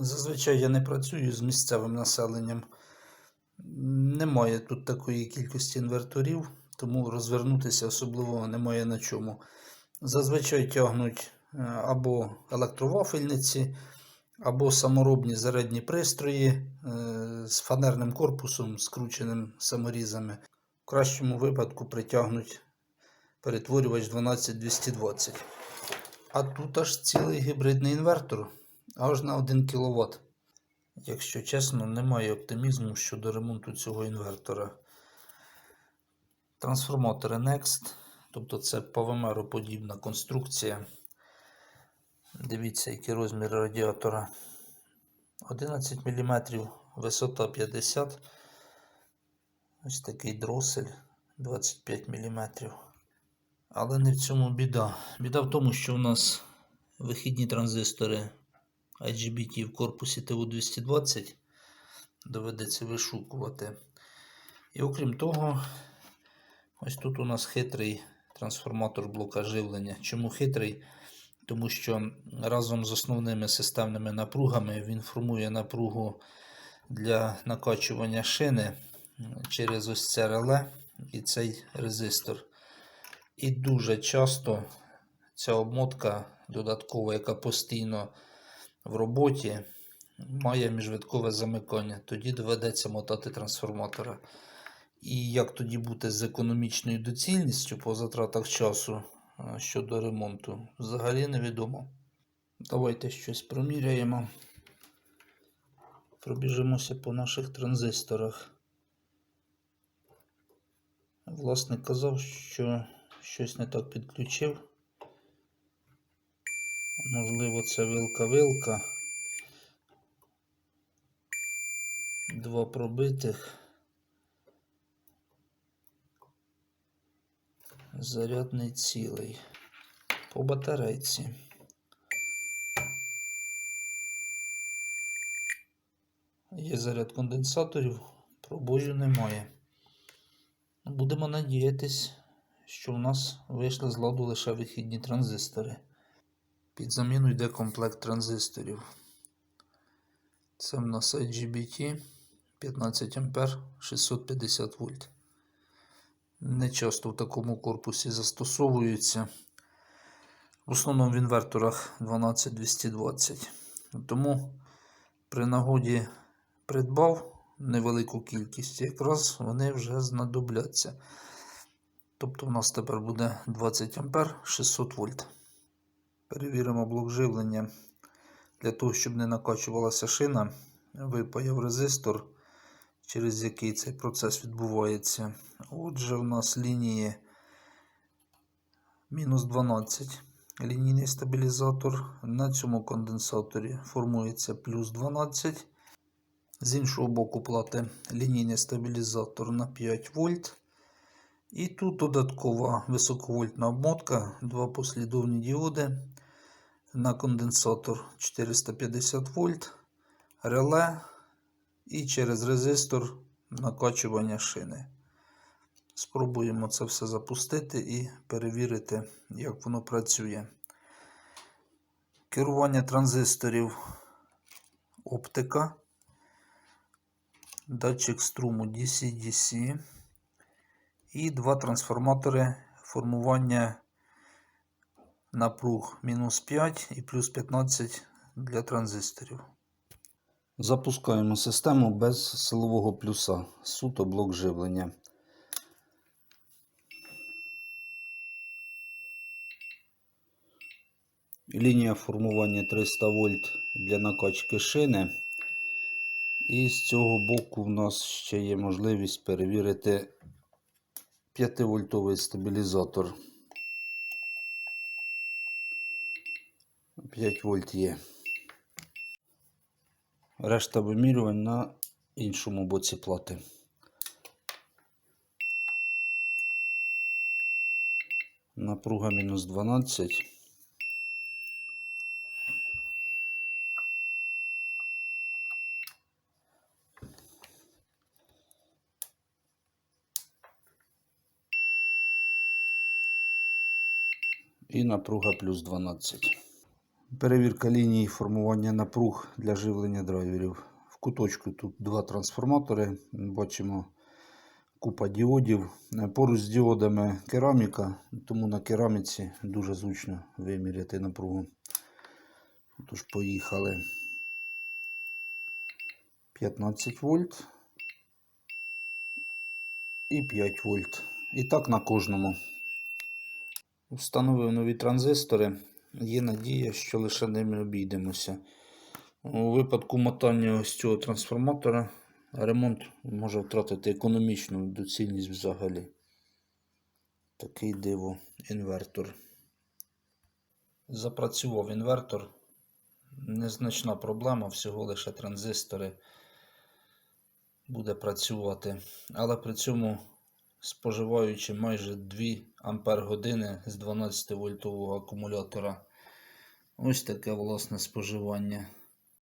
Зазвичай я не працюю з місцевим населенням. Немає тут такої кількості інверторів, тому розвернутися особливо немає на чому. Зазвичай тягнуть е, або електровафельниці, або саморобні зарядні пристрої е, з фанерним корпусом, скрученим саморізами. В кращому випадку притягнуть перетворювач 12220. А тут аж цілий гібридний інвертор, аж на 1 кВт. Якщо чесно, немає оптимізму щодо ремонту цього інвертора. Трансформатори Next, тобто це повимероподібна конструкція. Дивіться, який розмір радіатора. 11 мм, висота 50 Ось такий дросель 25 мм. Але не в цьому біда. Біда в тому, що у нас вихідні транзистори IGBT в корпусі ТУ-220 доведеться вишукувати. І окрім того, ось тут у нас хитрий трансформатор блока живлення. Чому хитрий? Тому що разом з основними системними напругами він формує напругу для накачування шини через ось це реле і цей резистор. І дуже часто ця обмотка додаткова, яка постійно в роботі, має міжвиткове замикання. Тоді доведеться мотати трансформатора. І як тоді бути з економічною доцільністю по затратах часу щодо ремонту, взагалі невідомо. Давайте щось проміряємо. Пробіжимося по наших транзисторах. Власник казав, що щось не так підключив. Можливо, це вилка-вилка. Два пробитих. Зарядний цілий. По батарейці. Є заряд конденсаторів, пробою немає. Будемо надіятись, що в нас вийшли з ладу лише вихідні транзистори. Під заміну йде комплект транзисторів. Це в нас IGBT 15 А 650 вольт. Не часто в такому корпусі застосовуються. В основному в інверторах 12220. Тому при нагоді придбав невелику кількість, якраз вони вже знадобляться. Тобто, у нас тепер буде 20 А 600 вольт. Перевіримо блок живлення. Для того, щоб не накачувалася шина, випаяв резистор, через який цей процес відбувається. Отже, у нас лінії мінус 12. Лінійний стабілізатор. На цьому конденсаторі формується плюс 12. З іншого боку плати лінійний стабілізатор на 5 вольт. І тут додаткова високовольтна обмотка, два послідовні діоди на конденсатор 450 вольт, реле і через резистор накачування шини. Спробуємо це все запустити і перевірити, як воно працює. Керування транзисторів оптика, датчик струму DC-DC і два трансформатори формування напруг мінус 5 і плюс 15 для транзисторів. Запускаємо систему без силового плюса. Суто блок живлення. Лінія формування 300 вольт для накачки шини. І з цього боку в нас ще є можливість перевірити 5-вольтовий стабілізатор. 5 вольт є. Решта вимірювань на іншому боці плати. Напруга мінус 12. І напруга плюс 12. Перевірка лінії формування напруг для живлення драйверів. В куточку тут два трансформатори. Бачимо купа діодів. Поруч з діодами кераміка, тому на кераміці дуже зручно виміряти напругу. Тож поїхали. 15 вольт і 5 вольт. І так на кожному. Встановив нові транзистори. Є надія, що лише ними обійдемося. У випадку мотання ось цього трансформатора ремонт може втратити економічну доцільність взагалі. Такий диво інвертор. Запрацював інвертор. Незначна проблема, всього лише транзистори буде працювати. Але при цьому споживаючи майже 2 ампер години з 12 вольтового акумулятора. Ось таке власне споживання.